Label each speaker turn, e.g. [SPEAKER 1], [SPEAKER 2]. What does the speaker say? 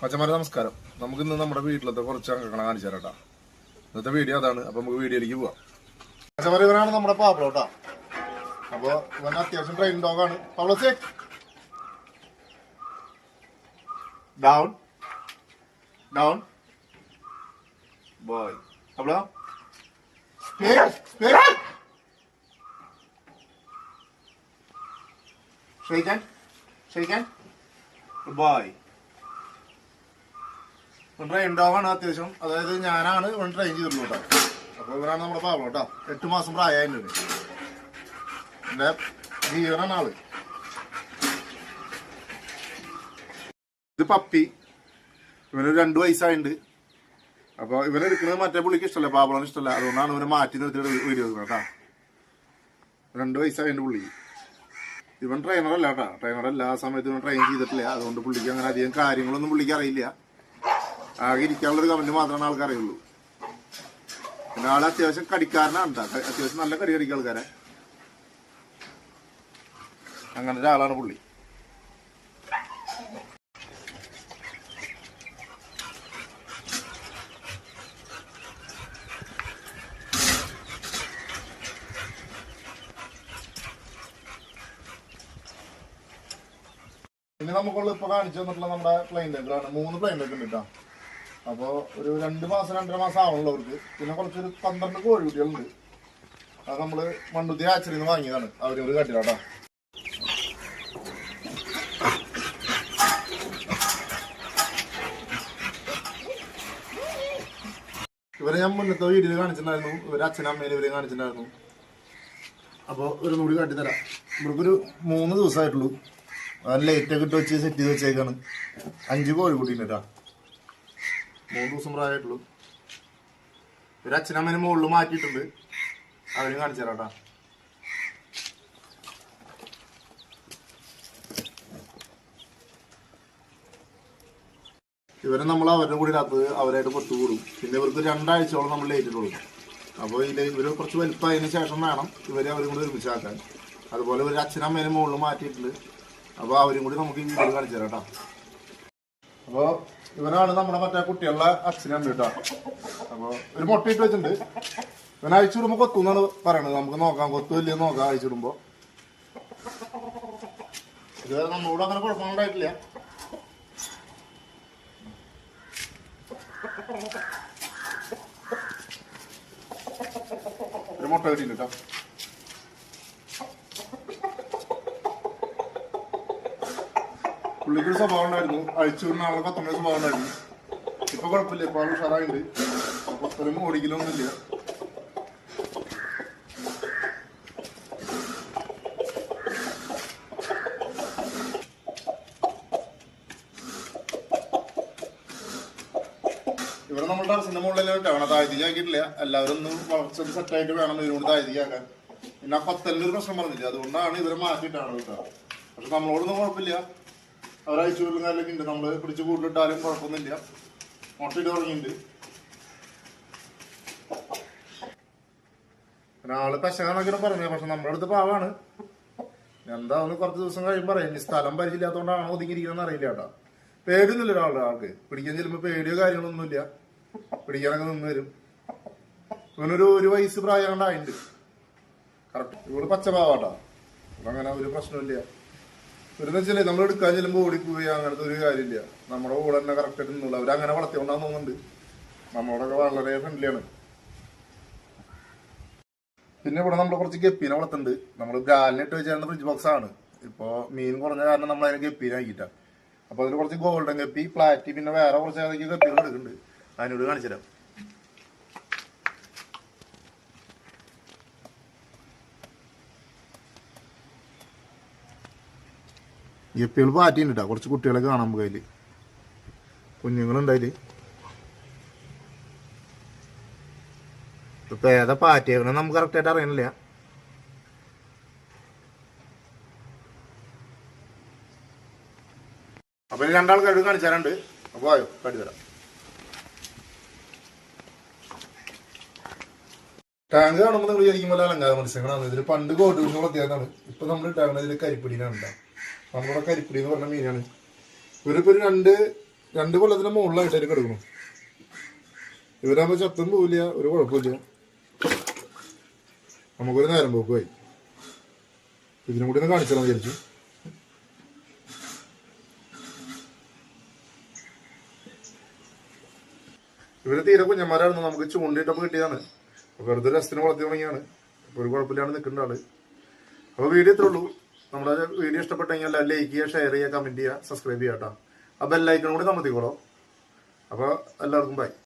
[SPEAKER 1] പച്ചമാരെ നമസ്കാരം. നമുക്ക് ഇന്ന് നമ്മുടെ വീട്ടിലത്തെ കുറച്ച് അംഗങ്ങളെ കാണിച്ചു തരാട്ടാ ഇന്നത്തെ വീഡിയോ അതാണ്. അപ്പൊ നമുക്ക് വീഡിയോയിലേക്ക് പോവാം. പച്ചമാരെ ഇവരാണ് നമ്മുടെ പാബ്ലോ കേട്ടോ അപ്പൊ ഇവൻ അത്യാവശ്യം train ഡോഗാണ് Pablo? Say down down boy Pablo ഷെയ്ക്കാൻ boy train ഡോഗാണ് അത്യാവശ്യം. അതായത് ഞാനാണ് ഇവൻ ട്രെയിൻ ചെയ്തിട്ടുള്ളൂ കേട്ടോ. അപ്പൊ ഇവനാണ് നമ്മുടെ പാവം കേട്ടോ. എട്ട് മാസം പ്രായമായിട്ടുണ്ട് എന്റെ ജീവനാണ് ആൾ. ഇത് പപ്പി. ഇവന് രണ്ട് വയസ്സായിട്ടുണ്ട് അപ്പൊ ഇവനെടുക്കുന്നത് മറ്റേ പുള്ളിക്ക് ഇഷ്ടമല്ല പാവളാണ് ഇഷ്ടമല്ല അതുകൊണ്ടാണ് ഇവനെ മാറ്റി നിർത്തിയിട്ട് വീഡിയോ എടുക്കുന്നത് കേട്ടോ. രണ്ട് വയസ്സായിട്ടുണ്ട് പുള്ളി. ഇവൻ ട്രെയിനറല്ല കേട്ടോ. ട്രെയിനർ എല്ലാ സമയത്തും ഇവൻ ട്രെയിൻ ചെയ്തിട്ടില്ല. അതുകൊണ്ട് പുള്ളിക്ക് അങ്ങനെ അധികം കാര്യങ്ങളൊന്നും പുള്ളിക്ക് അറിയില്ല. ആകെ ഇരിക്കാനുള്ളൊരു കമന്റ് മാത്രമാണ് ആൾക്കാരുള്ളൂ പിന്നെ ആൾ അത്യാവശ്യം കടിക്കാരനാണ് അത്യാവശ്യം നല്ല കടി കടിക്കുക ആൾക്കാരെ. അങ്ങനെ ഒരാളാണ് പുള്ളി. പിന്നെ നമുക്കുള്ള ഇപ്പൊ കാണിച്ചു തന്നിട്ടുള്ള നമ്മുടെ പ്ലെയിൻ ലെഗാണ് മൂന്ന് പ്ലെയിൻ ലെഗ് ഉണ്ട് കേട്ടോ. അപ്പോൾ ഒരു രണ്ട് മാസം രണ്ടര മാസം ആവണല്ലോ അവർക്ക്. പിന്നെ കുറച്ചൊരു പന്ത്രണ്ട് കോഴിക്കുട്ടികളുണ്ട്. അത് നമ്മൾ മണ്ണുത്തി ആച്ചറിയിൽ വാങ്ങിയതാണ്. വാങ്ങിയതാണ് ഒരു കട്ടിലാട്ടാ ഇവരെ ഞാൻ മുന്നത്തെ വീട്ടിൽ കാണിച്ചിട്ടുണ്ടായിരുന്നു. ഇവരെ അച്ഛനമ്മേനെ ഇവരെ കാണിച്ചിട്ടുണ്ടായിരുന്നു. അപ്പോൾ ഒരു മുടി കാട്ടിത്തരാം ഇവർക്കൊരു മൂന്ന് ദിവസമായിട്ടുള്ളൂ. ലൈറ്റൊക്കെ ഇട്ട് വെച്ച് സെറ്റ് ചെയ്ത് വെച്ചേക്കാണ്. അഞ്ച് കോഴിക്കുട്ടീന്റെ കേട്ടോ. മൂന്ന് ദിവസം പ്രായമായിട്ടുള്ളൂ. ഒരു അച്ഛനമ്മേനെ മുകളിൽ മാറ്റിയിട്ടുണ്ട്. അവരും കാണിച്ചു തരാം ഇവരെ നമ്മൾ അവരുടെ കൂടെ ഇല്ലാത്തത് അവരായിട്ട് പൊട്ടുകൂടും കൂടും പിന്നെ ഇവർക്ക് രണ്ടാഴ്ചയോളം നമ്മൾ ലേറ്റിട്ടുള്ളൂ അപ്പോൾ ഇതിൽ ഇവർ കുറച്ച് വലുപ്പമായതിന് ശേഷം വേണം ഇവരെ അവരും കൂടി ഒരുമിച്ചാക്കാൻ. അതുപോലെ ഒരു അച്ഛനമ്മേനെ മുകളിൽ മാറ്റിയിട്ടുണ്ട്. അപ്പോൾ അവരും കൂടി നമുക്ക് ഈ വീഡിയോ കാണിച്ചു തരാം കേട്ടോ. അപ്പോൾ ഇവനാണ് നമ്മുടെ മറ്റേ കുട്ടികളുടെ അച്ഛനുണ്ട് കേട്ടോ. അപ്പോൾ ഒരു മുട്ടയിട്ട് വെച്ചിട്ടുണ്ട്. ഇവൻ അഴിച്ചു വിടുമ്പോൾ കൊത്തു എന്നാണ് പറയണത്. നമുക്ക് നോക്കാം കൊത്തു വലിയ നോക്കാം അഴിച്ചു ഇതുവരെ ഇത് നമ്മളോട് അങ്ങനെ കുഴപ്പമുണ്ടായിട്ടില്ല ഒരു മുട്ട കിട്ടിയില്ല കേട്ടോ. പുള്ളിക്ക് ഒരു സ്വഭാവം ഉണ്ടായിരുന്നു. അഴിച്ചു വിടുന്ന ആളെ കൊത്തമ്മ സ്വഭാവം ഉണ്ടായിരുന്നു. ഇപ്പൊ കുഴപ്പമില്ല. ഇപ്പൊ ആൾ ഉഷാറായിട്ടുണ്ട് കൊത്തലും ഓടിക്കലൊന്നും ഇല്ല ഇവിടെ നമ്മൾ ടെറസിന്റെ മുകളിലായിട്ടാണ്. താഴ്ത്തിക്കാക്കിയിട്ടില്ല എല്ലാവരും ഒന്ന് വളർച്ച സെറ്റായിട്ട് വേണം ഇതിനോട് താഴ്ത്തിക്കാക്കാൻ പിന്നെ ആ കൊത്തലിന്റെ ഒരു പ്രശ്നം പറഞ്ഞില്ല? അതുകൊണ്ടാണ് ഇവരെ മാറ്റിയിട്ടാണ് കേട്ടോ. പക്ഷെ നമ്മളോടൊന്നും കുഴപ്പമില്ല. അവരയച്ചു വിടുന്ന കാര്യമൊക്കെ ഉണ്ട്. നമ്മൾ പിടിച്ച് കൂട്ടിലിട്ടാലും കുഴപ്പമൊന്നുമില്ല. മുട്ടയിട്ട് തുടങ്ങിയിട്ടുണ്ട്. പിന്നെ ആൾ പറഞ്ഞു പക്ഷെ നമ്മുടെ അടുത്ത് പാവാണ്. എന്താ ഒന്ന് കുറച്ച് ദിവസം കഴിയുമ്പോൾ പറയാം. ഇനി സ്ഥലം പരിചയമില്ലാത്തതുകൊണ്ടാണോ ഒതുങ്ങിയിരിക്കണമെന്ന് അറിയില്ല കേട്ടോ. പേടിയൊന്നുമില്ല ഒരാളുടെ ആൾക്ക്. പിടിക്കാൻ ചെല്ലുമ്പോൾ പേടിയോ കാര്യങ്ങളൊന്നുമില്ല. പിടിക്കാനൊക്കെ നിന്ന് വരും. ഇവനൊരു ഒരു വയസ്സ് പ്രായം കൊണ്ടായിട്ടുണ്ട് കറക്റ്റ് ഇവൾ പച്ച പാവാട്ടാ അങ്ങനെ ഒരു പ്രശ്നമില്ല ഇവരെന്ന് വെച്ചാൽ നമ്മൾ എടുക്കാൻ ചെല്ലുമ്പോൾ ഓടിക്കുകയോ അങ്ങനത്തെ ഒരു കാര്യമില്ല. നമ്മുടെ കൂടെ തന്നെ കറക്റ്റ് നിന്നുള്ളൂ അവരങ്ങനെ വളർത്തിക്കൊണ്ടാന്ന് തോന്നുന്നുണ്ട്. നമ്മളോടൊക്കെ വളരെ ഫ്രണ്ട്ലിയാണ് പിന്നെ ഇവിടെ നമ്മൾ കുറച്ച് ഗപ്പീനെ വളർത്തുന്നുണ്ട്. നമ്മൾ ബ്രാലിനിട്ട് വെച്ചാൽ ഫ്രിഡ്ജ് ബോക്സ് ആണ്. ഇപ്പോ മീൻ കുറഞ്ഞ കാരണം നമ്മൾ അതിനെ ഗപ്പീനെ ആക്കിയിട്ടാ. അപ്പൊ അതിൽ കുറച്ച് ഗോൾഡൻ ഗപ്പി പ്ലാറ്റി പിന്നെ വേറെ കുറച്ച് ഏതൊക്കെ ഗപ്പികൾ എടുക്കുന്നുണ്ട്. അതിനോട് കാണിച്ചു തരാം ഗപ്പികൾ പാറ്റിണ്ട് കേട്ടോ കുറച്ച് കുട്ടികളെ കാണാൻ പോയി അതിൽ. കുഞ്ഞുങ്ങളുണ്ടായിൽ. ഇപ്പൊ ഏതാ പാറ്റിയേക്കണ നമുക്ക് കറക്റ്റ് ആയിട്ട് അറിയണില്ല. അപ്പൊ രണ്ടാൾ കഴിവ് തരാണ്ട് അപ്പൊ ആയോ കാട്ടി തരാം. ടാങ്ക് കാണുമ്പോൾ നിങ്ങൾ വിചാരിക്കുമ്പോൾ അലങ്കാര മത്സ്യങ്ങളാണ്. ഇതിൽ പണ്ട് കോട്ട് വിഷയം വളർത്തിയതാണ്. ഇപ്പൊ നമ്മൾ ഇട്ടാകുന്നത് ഇതിൽ കരിപ്പിടിയിലാണ് ഉണ്ടാവും നമ്മുടെ കരിപ്പിടി എന്ന് പറഞ്ഞ മീനാണ്. ഇവരിപ്പോ ഒരു രണ്ട് രണ്ട് കൊല്ലത്തിന് മുകളിലായിട്ട് അതിൽ കിടക്കണം ഇവരാകുമ്പോ ചത്തും പോവില്ല ഒരു കുഴപ്പമില്ല നമുക്കൊരു നേരം പോക്കുമായി ഇതിനും കൂടി ഒന്ന് കാണിച്ചാൽ വിചാരിച്ചു. ഇവർ തീരെ കുഞ്ഞന്മാരായിരുന്നു. നമുക്ക് ചൂണ്ടിട്ടപ്പോ കിട്ടിയതാണ്. അപ്പൊ വെറുതെ രസത്തിന് വളർത്തി തുടങ്ങിയാണ് ഒരു കുഴപ്പമില്ലാണ്ട് നിൽക്കുന്ന ആൾ. അപ്പൊ വീഡിയോ ഇത്രേ ഉള്ളൂ. നമ്മുടെ വീഡിയോ ഇഷ്ടപ്പെട്ടെങ്കിൽ ലൈക്ക് ചെയ്യുക ഷെയർ ചെയ്യുക കമന്റ് ചെയ്യുക സബ്സ്ക്രൈബ് ചെയ്യുക കേട്ടോ ആ ബെല്ലൈക്കൺ കൂടി കമത്തിക്കോളൂ അപ്പൊ എല്ലാവർക്കും ബൈ